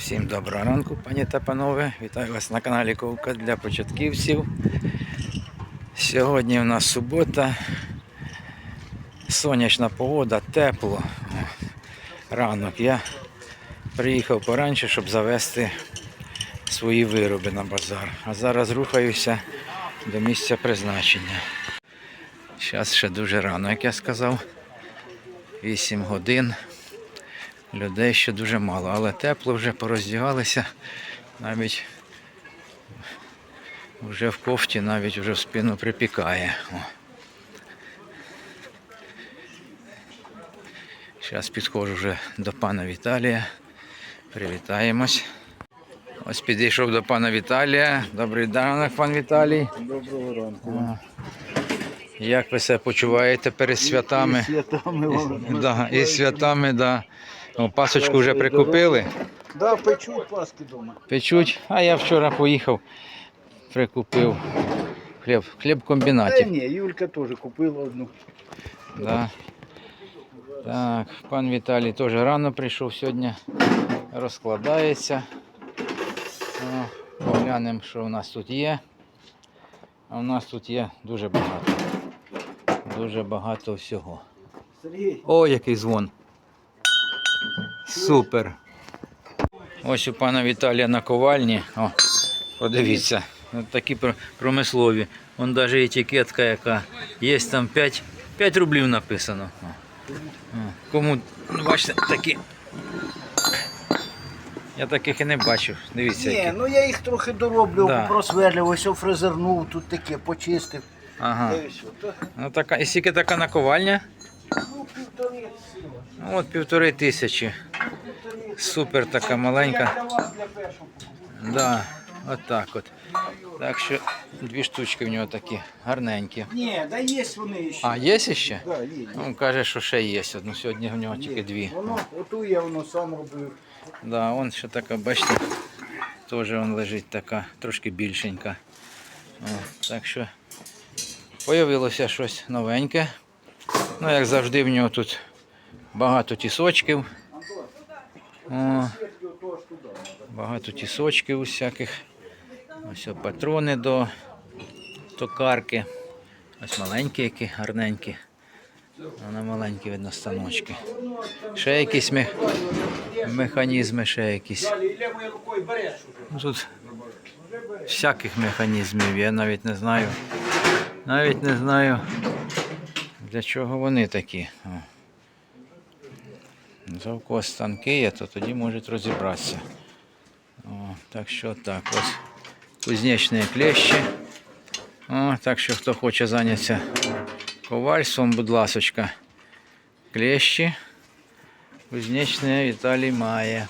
Всім доброго ранку, пані та панове. Вітаю вас на каналі Ковка для початківців. Сьогодні у нас субота. Сонячна погода, тепло. Ранок. Я приїхав поранше, щоб завести свої вироби на базар. А зараз рухаюся до місця призначення. Зараз ще дуже рано, як я сказав. 8 годин. Людей ще дуже мало, але тепло вже пороздягалися. Навіть вже в кофті, навіть вже в спину припікає. О. Зараз підходжу вже до пана Віталія. Привітаємось. Ось підійшов до пана Віталія. Добрий ранок, пан Віталій. Доброго ранку. Як ви себе почуваєте перед святами? Святами вам. Да, і святами, да. О, пасочку вже прикупили. Да, печуть паски вдома. Печуть. А я вчора поїхав, прикупив хліб, хліб Та ні, Юлька теж купила одну. Да. Так, пан Віталій теж рано прийшов сьогодні, розкладається. О, Поглянемо, що у нас тут є. А у нас тут є дуже багато. Дуже багато всього. Сергій, О, який дзвон. Супер. Ось у пана Віталія на ковальні. О, подивіться. От такі промислові. Вон навіть етикетка яка. Є там 5, 5 рублів написано. О. О. Кому, ну, бачите, такі. Я таких і не бачив. Дивіться. ні, які. ну я їх трохи дороблю, Да. просверлив, ось фрезернув, тут таке, почистив. Ага. Все. Та, Ну така, і скільки така наковальня? Ну. От півтори тисячі. Супер така маленька. Да, от так от. Так що дві штучки в нього такі гарненькі. Ні, да є вони ще. А, є ще? Да, є, є. Ну, каже, що ще є. Ну, сьогодні в нього тільки дві. Воно, оту я воно сам робив. Да, он ще така, бачите, теж он лежить така, трошки більшенька. О, так що появилося щось новеньке. Ну, як завжди, в нього тут багато тісочків. О, багато тісочків усяких. Ось патрони до токарки. Ось маленькі, які гарненькі. Вона маленькі, видно, станочки. Ще якісь мех... механізми, ще якісь. Ну, Тут всяких механізмів, я навіть не знаю. Навіть не знаю, для чого вони такі. О. За станки є, то тоді можуть розібратися. О, так що так, ось кузнечні клещі. О, так що хто хоче зайнятися ковальством, будь ласочка, клещі. Кузнечне Віталій має.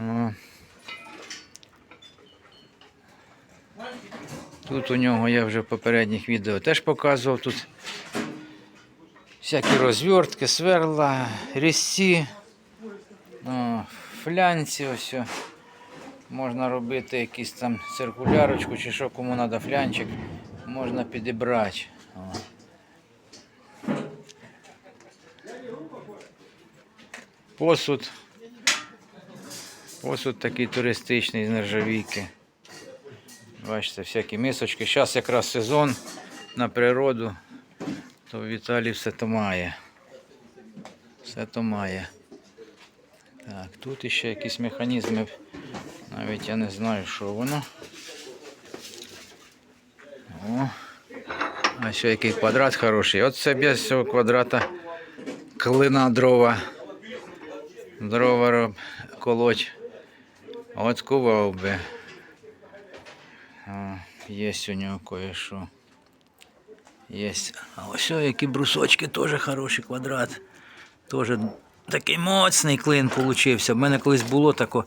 О. Тут у нього я вже в попередніх відео теж показував. Тут всякі розвертки, сверла, різці, о, флянці ось. Можна робити якісь там циркулярочку чи що кому треба флянчик, можна підібрати. Посуд. Посуд такий туристичний з нержавійки. Бачите, всякі мисочки. Зараз якраз сезон на природу, то в Італії все то має. Все то має. Так, тут іще якісь механізми. Навіть я не знаю, що воно. О. А ще який квадрат хороший. От це без цього квадрата клина дрова. Дрова роб, колоть. От кував би. Є у нього кое-що. Є. А ось які брусочки, теж хороший квадрат. Теж такий моцний клин получився. У мене колись було тако.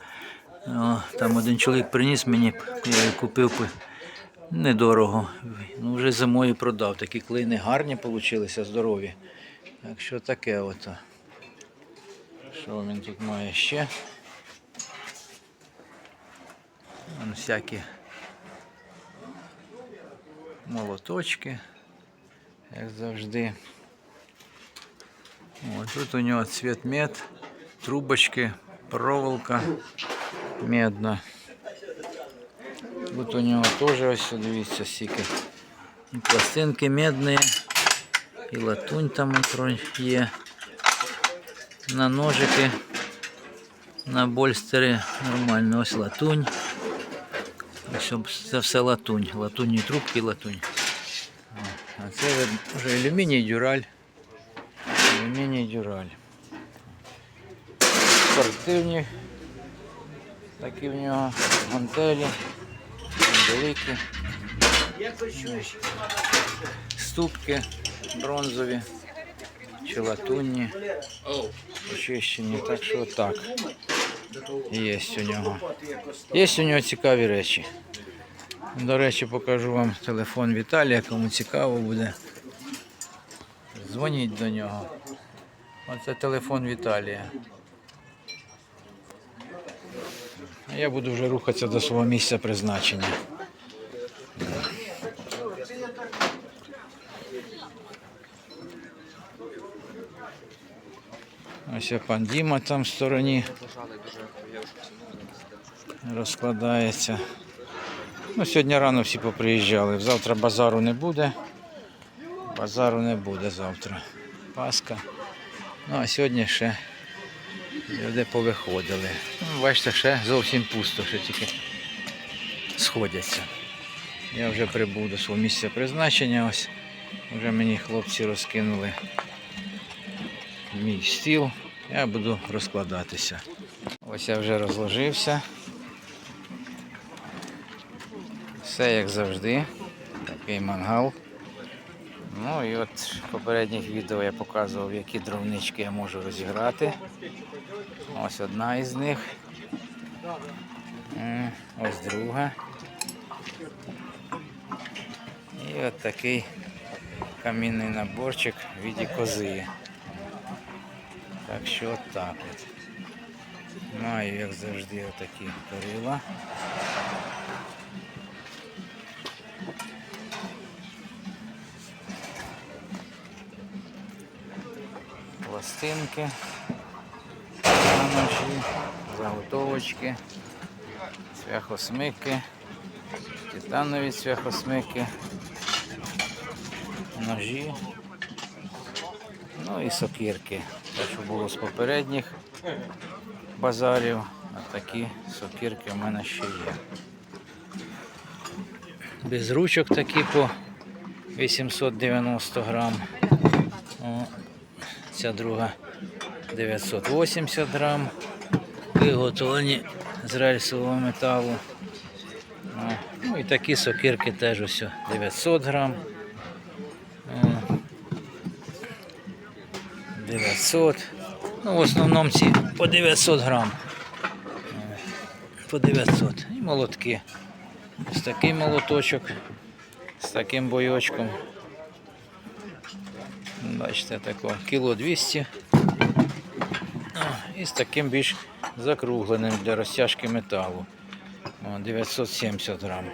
О, там один чоловік приніс мені, я купив недорого. Ну, вже зимою продав. Такі клини гарні получилися, здорові. Так що таке ото. Що він тут має ще? Вон всякі молоточки, як завжди. О, тут у нього цвіт мед, трубочки проволока медна. Тут у нього теж ось, дивіться, стільки. І пластинки медні, і латунь там укро- є. На ножики, на больстери нормально, ось латунь. Ось це все латунь. Латунні трубки, латунь. А це вже алюміній дюраль. Алюміній дюраль. Спортивні. Такі в нього гантелі. Великі. Ступки бронзові чи латунні. Очищені. Так що так. Є у нього. Є у нього цікаві речі. До речі, покажу вам телефон Віталія, кому цікаво буде. Дзвоніть до нього. Оце телефон Віталія. А я буду вже рухатися до свого місця призначення. Ось є пан Діма там в стороні розкладається. Ну, сьогодні рано всі поприїжджали. Завтра базару не буде. Базару не буде завтра. Паска. Ну а сьогодні ще люди повиходили. Ну, бачите, ще зовсім пусто, ще тільки сходяться. Я вже прибув до свого місця призначення. Ось вже мені хлопці розкинули мій стіл. Я буду розкладатися. Ось я вже розложився. Все як завжди. Такий мангал. Ну і от в попередніх відео я показував, які дровнички я можу розіграти. Ось одна із них. Ось друга. І от такий камінний наборчик в віді кози. Так що от так от. Маю, як завжди, отакі перила. Пластинки, ножі, заготовочки, цвяхосмики, титанові цвяхосмики, ножі, ну і сокирки. Те, що було з попередніх базарів, а такі сокирки в мене ще є. Без ручок такі по 890 грам. Ця друга 980 грам. Виготовлені з рельсового металу. Ну і такі сокирки теж ось 900 грам. 900. Ну, в основному ці по 900 грам. По 900. І молотки. Ось такий молоточок з таким бойочком. Бачите, такого кіло 200. І з таким більш закругленим для розтяжки металу. 970 грам.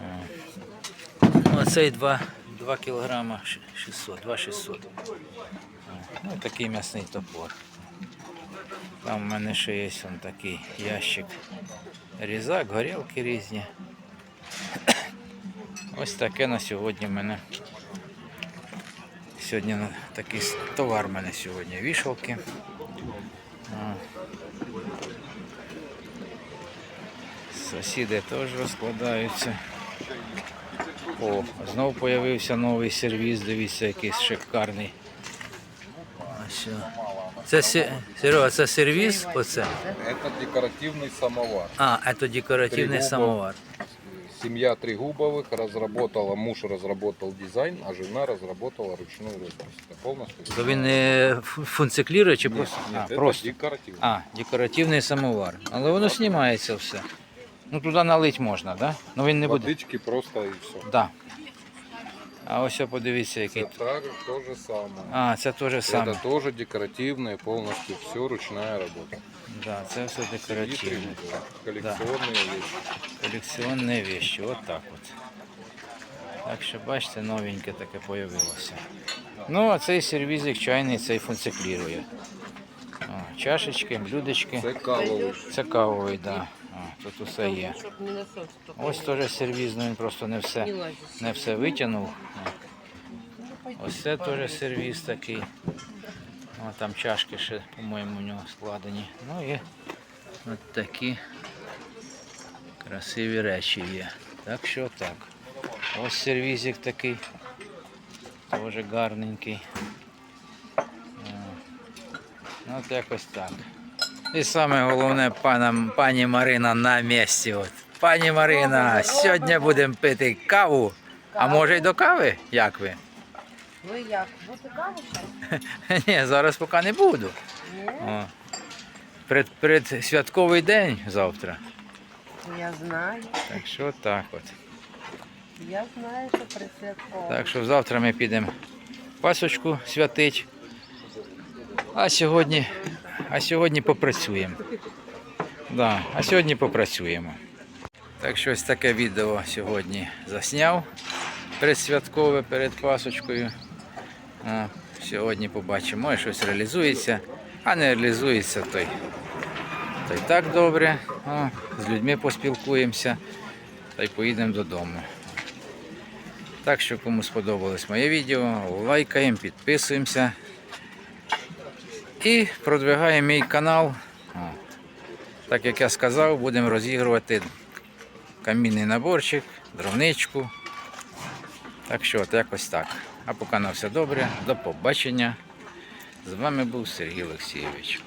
О. Ну, а цей 2, 2 кілограма 600, 2 600. Ну, такий м'ясний топор. Там в мене ще є он такий ящик. Різак, горілки різні. Ось таке на сьогодні в мене Сьогодні такий товар в мене сьогодні. Вішалки. Сусіди теж розкладаються. О, знов з'явився новий сервіс, дивіться, якийсь шикарний. Це се- Серега, це сервіс? Оце? Это декоративный самовар. А, це декоративний самовар. Семья Трегубовых разработала, муж разработал дизайн, а жена разработала ручную роспись. Это полностью. То він не фу- функціклірує чи Нет, просто? нет, а, это просто. декоративный. А, декоративний самовар. Але воно знімається все. Ну туди налить можна, так? Да? Ну він не буде. Водички просто и все. Да. А ось о, подивіться, який. Это так, то же самое. А, це теж саме. Это тоже декоративное, полностью все ручная работа. Да, це все И декоративне. Трегубовых. Коллекционные вещи. Колекціонні вещи. От так от. Так що бачите, новеньке таке появилося. Ну, а цей сервізик чайний, цей функціклірує. О, чашечки, блюдечки. Це кавовий. Це кавовий, так. Да. Тут усе є. Ось теж сервіз, ну він просто не Не все, не все витягнув. Ось це теж сервіз такий. О, там чашки ще, по-моєму, у нього складені. Ну і от такі красиві речі є. Так що так. Ось сервізик такий. Теж гарненький. Ну, от якось так. І саме головне, пана, пані Марина на місці. От. Пані Марина, сьогодні будемо пити каву. А може й до кави? Як ви? Ви як? Бути каву ще? Ні, зараз поки не буду. О. Пред, предсвятковий день завтра. Я знаю. Так що так от. Я знаю, що присвятково. Так що завтра ми підемо пасочку святить. А сьогодні, а сьогодні попрацюємо. Да, а сьогодні попрацюємо. Так що ось таке відео сьогодні засняв предсвяткове перед пасочкою. Сьогодні побачимо, може щось реалізується, а не реалізується, то й, то й так добре. О, з людьми поспілкуємося та й поїдемо додому. Так що кому сподобалось моє відео, лайкаємо, підписуємося і продвигає мій канал. Так як я сказав, будемо розігрувати камінний наборчик, дровничку. Так що от якось так. А поки на все добре, до побачення. З вами був Сергій Олексійович.